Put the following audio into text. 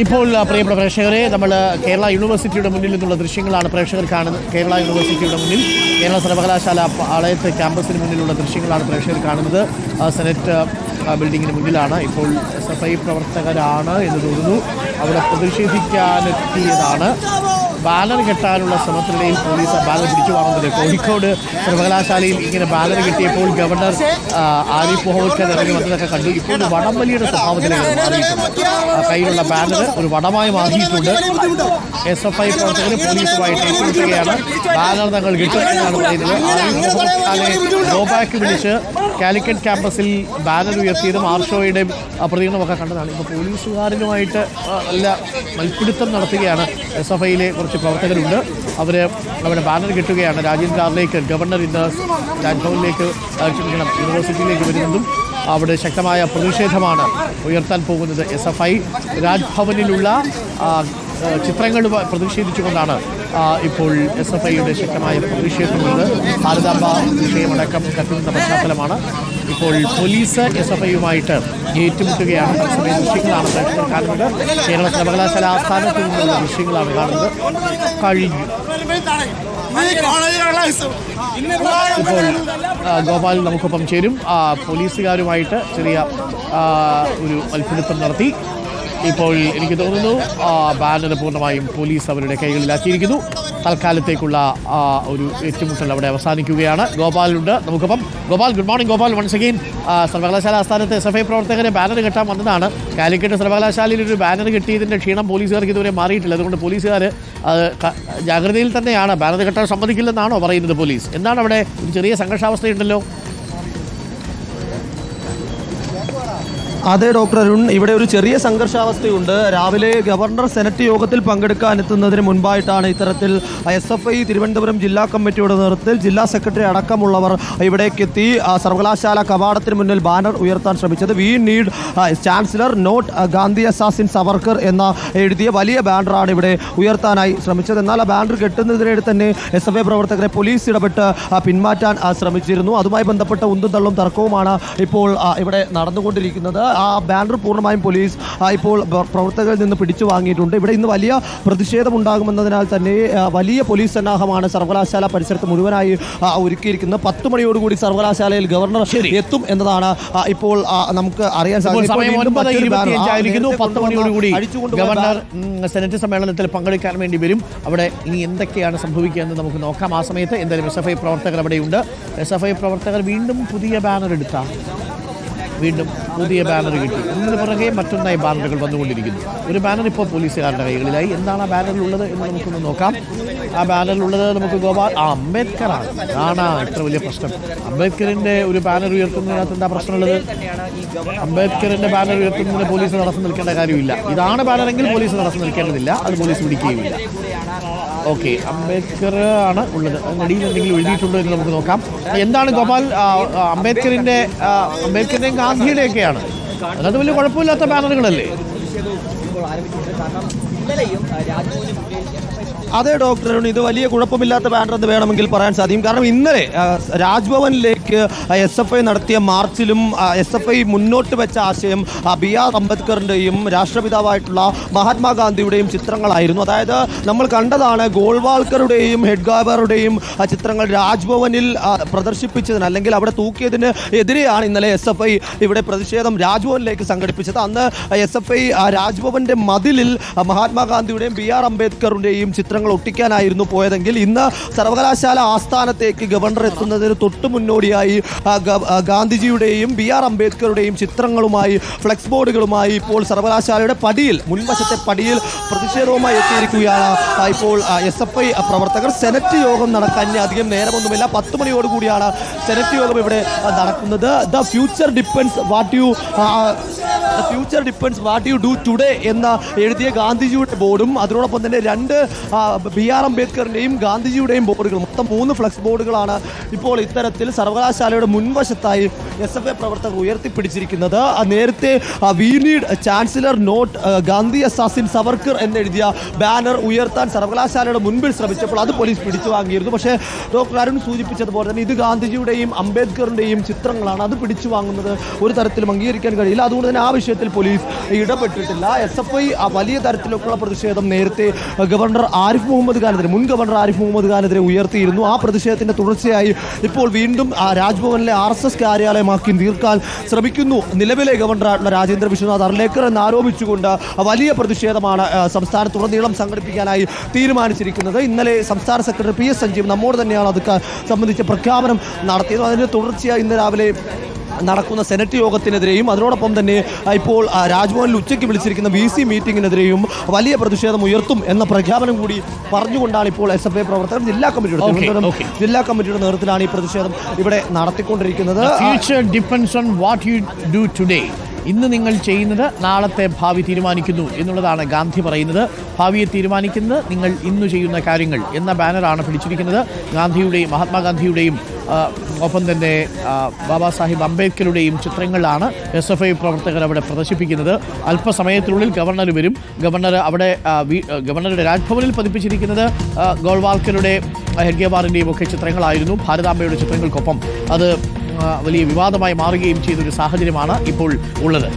ഇപ്പോൾ പ്രിയപ്പെട്ട പ്രേക്ഷകരെ നമ്മൾ കേരള യൂണിവേഴ്സിറ്റിയുടെ മുന്നിൽ നിന്നുള്ള ദൃശ്യങ്ങളാണ് പ്രേക്ഷകർ കാണുന്നത് കേരള യൂണിവേഴ്സിറ്റിയുടെ മുന്നിൽ. കേരള സർവകലാശാല പാളയത്ത് ക്യാമ്പസിന് മുന്നിലുള്ള ദൃശ്യങ്ങളാണ് പ്രേക്ഷകർ കാണുന്നത്. സെനറ്റ് ബിൽഡിങ്ങിന് മുന്നിലാണ് ഇപ്പോൾ എസ് എഫ് ഐ പ്രവർത്തകരാണ് എന്ന് തോന്നുന്നു. അവിടെ പ്രതിഷേധിക്കാനെത്തിയതാണ്. ബാനർ കെട്ടാനുള്ള ശ്രമത്തിനിടയിൽ പോലീസ് ബാലർ പിടിച്ചു വാങ്ങുന്നത് കോഴിക്കോട് സർവകലാശാലയിൽ ഇങ്ങനെ ബാലർ കിട്ടിയപ്പോൾ ഗവർണർ ആരിഫ് മുഹമ്മദ് ഖാൻ ഇറങ്ങി വന്നതൊക്കെ കണ്ടു. ഇപ്പോൾ വടംവലിയുടെ സ്വഭാവത്തിലേക്ക് കയ്യിലുള്ള ബാനർ ഒരു വടമായി മാറിയിട്ടുണ്ട്. എസ് എഫ് ഐ പ്രവർത്തകർ പോലീസുമായിട്ട് ഏറ്റുമുട്ടുകയാണ്. ബാനർ തങ്ങൾ കിട്ടും പറയുന്നത്. ആരിഫ് മുഹമ്മദ് ഖാനെ ഗോബാക്ക് വിളിച്ച് കാലിക്കറ്റ് ക്യാമ്പസിൽ ബാനർ ഉയർത്തിയതും ആർഷോയുടെ പ്രതികരണമൊക്കെ കണ്ടതാണ്. ഇപ്പോൾ പോലീസുകാരനുമായിട്ട് നല്ല മൽപ്പിടുത്തം നടത്തുകയാണ് എസ് എഫ് ഐയിലെ കുറച്ച് പ്രവർത്തകരുണ്ട്. അവർ അവരുടെ ബാനർ കിട്ടുകയാണ്. രാജീവ് ഗാർലേക്ക് ഗവർണർ ഇന്ന് രാജ്ഭവനിലേക്ക് ക്ഷമിക്കണം യൂണിവേഴ്സിറ്റിയിലേക്ക് വരുന്നതും അവിടെ ശക്തമായ പ്രതിഷേധമാണ് ഉയർത്താൻ പോകുന്നത്. എസ് എഫ് ഐ രാജ്ഭവനിലുള്ള ചിത്രങ്ങൾ പ്രതിഷേധിച്ചുകൊണ്ടാണ് ഇപ്പോൾ എസ് എഫ് ഐയുടെ ശക്തമായ പ്രതിഷേധമുള്ളത് ഭാരതാംബ വിഷയമടക്കം കത്തുന്ന പശ്ചാത്തലമാണ്. ഇപ്പോൾ പോലീസ് എസ് എഫ് ഐയുമായിട്ട് ഏറ്റുമുട്ടുകയാണ്. തത്സമയ ദൃശ്യങ്ങളാണ് കാണുന്നത്. കേരള സർവകലാശാല ആസ്ഥാനത്ത് നിന്നുള്ള ദൃശ്യങ്ങളാണ് കാണുന്നത്. കഴിഞ്ഞു. ഇപ്പോൾ ഗോപാൽ നമുക്കൊപ്പം ചേരും. പോലീസുകാരുമായിട്ട് ചെറിയ ഒരു അത്ഭുതത്വം നടത്തി. ഇപ്പോൾ എനിക്ക് തോന്നുന്നു ബാനർ പൂർണമായും പോലീസ് അവരുടെ കൈകളിലാക്കിയിരിക്കുന്നു. തൽക്കാലത്തേക്കുള്ള ഒരു ഏറ്റുമുട്ടൽ അവിടെ അവസാനിക്കുകയാണ്. ഗോപാലുണ്ട്. നമുക്കിപ്പം Gopal good morning Gopal. Once again സർവകലാശാല ആസ്ഥാനത്ത് എസ് എഫ് ഐ പ്രവർത്തകരെ ബാനർ കെട്ടാൻ വന്നതാണ്. കാലിക്കറ്റ് സർവകലാശാലയിൽ ഒരു ബാനർ കെട്ടിയതിന്റെ ക്ഷീണം പോലീസുകാർക്ക് ഇതുവരെ മാറിയിട്ടില്ല. അതുകൊണ്ട് പോലീസുകാർ ജാഗ്രതയിൽ തന്നെയാണ്. ബാനർ കെട്ടാൻ സമ്മതിക്കില്ലെന്നാണോ പറയുന്നത് പോലീസ്? എന്താണ് അവിടെ ഒരു ചെറിയ സംഘർഷാവസ്ഥയുണ്ടല്ലോ? അതെ ഡോക്ടർ അരുൺ ഇവിടെ ഒരു ചെറിയ സംഘർഷാവസ്ഥയുണ്ട്. രാവിലെ ഗവർണർ സെനറ്റ് യോഗത്തിൽ പങ്കെടുക്കാൻ എത്തുന്നതിന് മുൻപായിട്ടാണ് ഇത്തരത്തിൽ എസ് എഫ് ഐ തിരുവനന്തപുരം ജില്ലാ കമ്മിറ്റിയുടെ നേതൃത്വത്തിൽ ജില്ലാ സെക്രട്ടറി അടക്കമുള്ളവർ ഇവിടേക്ക് എത്തി സർവകലാശാല കവാടത്തിന് മുന്നിൽ ബാനർ ഉയർത്താൻ ശ്രമിച്ചത്. We need chancellor not Gandhi assassin Savarkar എന്ന എഴുതിയ വലിയ ബാനറാണ് ഇവിടെ ഉയർത്താനായി ശ്രമിച്ചത്. എന്നാൽ ആ ബാനർ കെട്ടുന്നതിനിടെ തന്നെ എസ് എഫ് ഐ പ്രവർത്തകരെ പോലീസ് ഇടപെട്ട് പിന്മാറ്റാൻ ശ്രമിച്ചിരുന്നു. അതുമായി ബന്ധപ്പെട്ട ഉന്തും തള്ളും തർക്കവുമാണ് ഇപ്പോൾ ഇവിടെ നടന്നുകൊണ്ടിരിക്കുന്നത്. ആ ബാനർ പൂർണമായും പോലീസ് ഇപ്പോൾ പ്രവർത്തകരിൽ നിന്ന് പിടിച്ചു വാങ്ങിയിട്ടുണ്ട്. ഇവിടെ ഇന്ന് വലിയ പ്രതിഷേധമുണ്ടാകുമെന്നതിനാൽ തന്നെ വലിയ പോലീസ് സന്നാഹമാണ് സർവകലാശാല പരിസരത്ത് മുഴുവനായി ഒരുക്കിയിരിക്കുന്നത്. പത്ത് മണിയോടുകൂടി സർവകലാശാലയിൽ ഗവർണർ എത്തും എന്നതാണ് ഇപ്പോൾ നമുക്ക് അറിയാൻ സാധിക്കുന്നത്. ഗവർണർ സെനറ്റ് സമ്മേളനത്തിൽ പങ്കെടുക്കാൻ വേണ്ടി വരും. അവിടെ ഇനി എന്തൊക്കെയാണ് സംഭവിക്കുക എന്ന് നമുക്ക് നോക്കാം. ആ സമയത്ത് എന്തായാലും എസ് എഫ് ഐ പ്രവർത്തകർ അവിടെയുണ്ട്. എസ് എഫ് ഐ പ്രവർത്തകർ വീണ്ടും പുതിയ ബാനർ എടുത്ത വീണ്ടും പുതിയ ബാനർ കിട്ടി. ഒന്നിന് പുറകെ മറ്റൊന്നായി ബാനറുകൾ വന്നുകൊണ്ടിരിക്കുന്നു. ഒരു ബാനർ ഇപ്പോൾ പോലീസുകാരുടെ കൈകളിലായി. എന്താണ് ആ ബാനറിലുള്ളത് എന്ന് നമുക്കൊന്ന് നോക്കാം. ആ ബാനറിലുള്ളത് നമുക്ക് ഗോപാൽ ആ അംബേദ്കറാണ്. ആണ് ഇത്ര വലിയ പ്രശ്നം. അംബേദ്കറിന്റെ ഒരു ബാനർ ഉയർത്തുന്നതിനകത്ത് എന്താ പ്രശ്നമുള്ളത്? അംബേദ്കറിന്റെ ബാനർ ഉയർത്തുന്നതിന് പോലീസ് തടസ്സം നിൽക്കേണ്ട കാര്യമില്ല. ഇതാണ് ബാനറെങ്കിൽ പോലീസ് തടസ്സം നിൽക്കേണ്ടതില്ല. അത് പോലീസ് പിടിക്കുകയുമില്ല. ഓക്കെ അംബേദ്കർ ആണ് ഉള്ളത്. അതിനടിയിൽ എന്തെങ്കിലും എഴുതിയിട്ടുണ്ടോ എന്ന് നമുക്ക് നോക്കാം. എന്താണ് ഗോപാൽ അംബേദ്കറിന്റെ അംബേദ്കറിന്റെയും ഗാന്ധിയുടെയൊക്കെയാണ്? അതായത് വലിയ കുഴപ്പമില്ലാത്ത ബാനറുകളല്ലേ? അതെ ഡോക്ടർ ഇത് വലിയ കുഴപ്പമില്ലാത്ത ബാനർ എന്ന് വേണമെങ്കിൽ പറയാൻ സാധിക്കും. കാരണം ഇന്നലെ ആ, രാജ്ഭവനിലേക്ക് എസ് എഫ് ഐ നടത്തിയ മാർച്ചിലും എസ് എഫ് ഐ മുന്നോട്ട് വെച്ച ആശയം ബി ആർ അംബേദ്കറിന്റെയും രാഷ്ട്രപിതാവായിട്ടുള്ള മഹാത്മാഗാന്ധിയുടെയും ചിത്രങ്ങളായിരുന്നു. അതായത് നമ്മൾ കണ്ടതാണ് ഗോൾവാൾക്കറുടെയും ഹെഡ്ഗാബറുടെയും ചിത്രങ്ങൾ രാജ്ഭവനിൽ പ്രദർശിപ്പിച്ചതിന് അല്ലെങ്കിൽ അവിടെ തൂക്കിയതിന് എതിരെയാണ് ഇന്നലെ എസ് എഫ് ഐ ഇവിടെ പ്രതിഷേധം രാജ്ഭവനിലേക്ക് സംഘടിപ്പിച്ചത്. അന്ന് എസ് എഫ് ഐ രാജ്ഭവന്റെ മതിലിൽ മഹാത്മാഗാന്ധിയുടെയും ബി ആർ അംബേദ്കറുടെയും ചിത്രങ്ങൾ ഒട്ടിക്കാനായിരുന്നു പോയതെങ്കിൽ ഇന്ന് സർവകലാശാല ആസ്ഥാനത്തേക്ക് ഗവർണർ എത്തുന്നതിന് തൊട്ടു മുന്നോടിയായി ആ, ഗാന്ധിജിയുടെയും ബി ആർ അംബേദ്കറുടെയും ചിത്രങ്ങളുമായി ഫ്ലെക്സ് ബോർഡുകളുമായി ഇപ്പോൾ സർവകലാശാലയുടെ പടിയിൽ മുൻവശത്തെ പടിയിൽ പ്രതിഷേധവുമായി എത്തിയിരിക്കുകയാണ്. ഇപ്പോൾ എസ് എഫ് ഐ പ്രവർത്തകർ സെനറ്റ് യോഗം നടക്കാൻ അധികം നേരമൊന്നുമില്ല. പത്ത് മണിയോടുകൂടിയാണ് സെനറ്റ് യോഗം ഇവിടെ നടക്കുന്നത്. The future depends what you future depends what you do today എന്ന എഴുതിയ ഗാന്ധിജിയുടെ ബോർഡും അതിനോടൊപ്പം തന്നെ രണ്ട് ബി ആർ അംബേദ്കറിന്റെയും ഗാന്ധിജിയുടെയും ബോർഡുകൾ മൊത്തം മൂന്ന് ഫ്ലക്സ് ബോർഡുകളാണ് ഇപ്പോൾ ഇത്തരത്തിൽ സർവകലാശാലയുടെ മുൻവശത്തായി എസ് എഫ് ഐ പ്രവർത്തകർ ഉയർത്തിപ്പിടിച്ചിരിക്കുന്നത്. നേരത്തെ we need chancellor not Gandhi assassin Savarkar എന്നെഴുതിയ banner ഉയർത്താൻ സർവകലാശാലയുടെ മുൻപിൽ ശ്രമിച്ചപ്പോൾ അത് പോലീസ് പിടിച്ചു വാങ്ങിയിരുന്നു. പക്ഷേ ഡോക്ടർ അരുൺ സൂചിപ്പിച്ചതുപോലെ തന്നെ ഇത് ഗാന്ധിജിയുടെയും അംബേദ്കറിന്റെയും ചിത്രങ്ങളാണ്. അത് പിടിച്ചു വാങ്ങുന്നത് ഒരു തരത്തിലും അംഗീകരിക്കാൻ കഴിയില്ല. അതുകൊണ്ട് തന്നെ ആ വിഷയത്തിൽ പോലീസ് ഇടപെട്ടിട്ടില്ല. എസ് എഫ് ഐ വലിയ തരത്തിലൊക്കെയുള്ള പ്രതിഷേധം നേരത്തെ ഗവർണർ ആരിഫ് മുഹമ്മദ് ഖാനെതിരെ മുൻ ഗവർണർ ആരിഫ് മുഹമ്മദ് ഖാനെതിരെ ഉയർത്തിയിരുന്നു. ആ പ്രതിഷേധത്തിന്റെ തുടർച്ചയായി ഇപ്പോൾ വീണ്ടും രാജ്ഭവനിലെ ആർ എസ് എസ് കാര്യാലയമാക്കി തീർക്കാൻ ശ്രമിക്കുന്നു. നിലവിലെ ഗവർണറായിട്ടുള്ള രാജേന്ദ്ര വിശ്വനാഥ് അർലേക്കർ എന്ന് ആരോപിച്ചുകൊണ്ട് വലിയ പ്രതിഷേധമാണ് സംസ്ഥാനത്തുടനീളം സംഘടിപ്പിക്കാനായി തീരുമാനിച്ചിരിക്കുന്നത്. ഇന്നലെ സംസ്ഥാന സെക്രട്ടറി പി എസ് സഞ്ജീവ് നമ്മോട് തന്നെയാണ് അത് സംബന്ധിച്ച പ്രഖ്യാപനം നടത്തിയത്. അതിന്റെ തുടർച്ചയായി ഇന്ന് രാവിലെ നടക്കുന്ന സെനറ്റ് യോഗത്തിനെതിരെയും അതിനോടൊപ്പം തന്നെ ഇപ്പോൾ രാജ്ഭവനിൽ ഉച്ചയ്ക്ക് വിളിച്ചിരിക്കുന്ന വി സി മീറ്റിംഗിനെതിരെയും വലിയ പ്രതിഷേധം ഉയർത്തും എന്ന പ്രഖ്യാപനം കൂടി പറഞ്ഞുകൊണ്ടാണ് ഇപ്പോൾ എസ് എഫ് ഐ പ്രവർത്തകർ ജില്ലാ കമ്മിറ്റിയുടെ തിരുവനന്തപുരം ജില്ലാ കമ്മിറ്റിയുടെ നേതൃത്വത്തിലാണ് ഈ പ്രതിഷേധം ഇവിടെ നടത്തിക്കൊണ്ടിരിക്കുന്നത്. Future depends on what you do today ഇന്ന് നിങ്ങൾ ചെയ്യുന്നത് നാളത്തെ ഭാവി തീരുമാനിക്കുന്നു എന്നുള്ളതാണ് ഗാന്ധി പറയുന്നത്. ഭാവിയെ തീരുമാനിക്കുന്നത് നിങ്ങൾ ഇന്ന് ചെയ്യുന്ന കാര്യങ്ങൾ എന്ന ബാനറാണ് പിടിച്ചിരിക്കുന്നത്. ഗാന്ധിയുടെയും മഹാത്മാഗാന്ധിയുടെയും ഒപ്പം തന്നെ ബാബാ സാഹിബ് അംബേദ്കറുടെയും ചിത്രങ്ങളാണ് എസ് എഫ് ഐ പ്രവർത്തകർ അവിടെ പ്രദർശിപ്പിക്കുന്നത്. അല്പസമയത്തിനുള്ളിൽ ഗവർണർ വരും. ഗവർണർ അവിടെ ഗവർണറുടെ രാജ്ഭവനിൽ പതിപ്പിച്ചിരിക്കുന്നത് ഗോൾവാൾക്കറുടെ ഹെഡ്ഗേവാറിന്റെയും ഒക്കെ ചിത്രങ്ങളായിരുന്നു. ഭാരതാംബയുടെ ചിത്രങ്ങൾക്കൊപ്പം. അത് വലിയ വിവാദമായി മാറുകയും ചെയ്തൊരു സാഹചര്യമാണ് ഇപ്പോൾ ഉള്ളത്.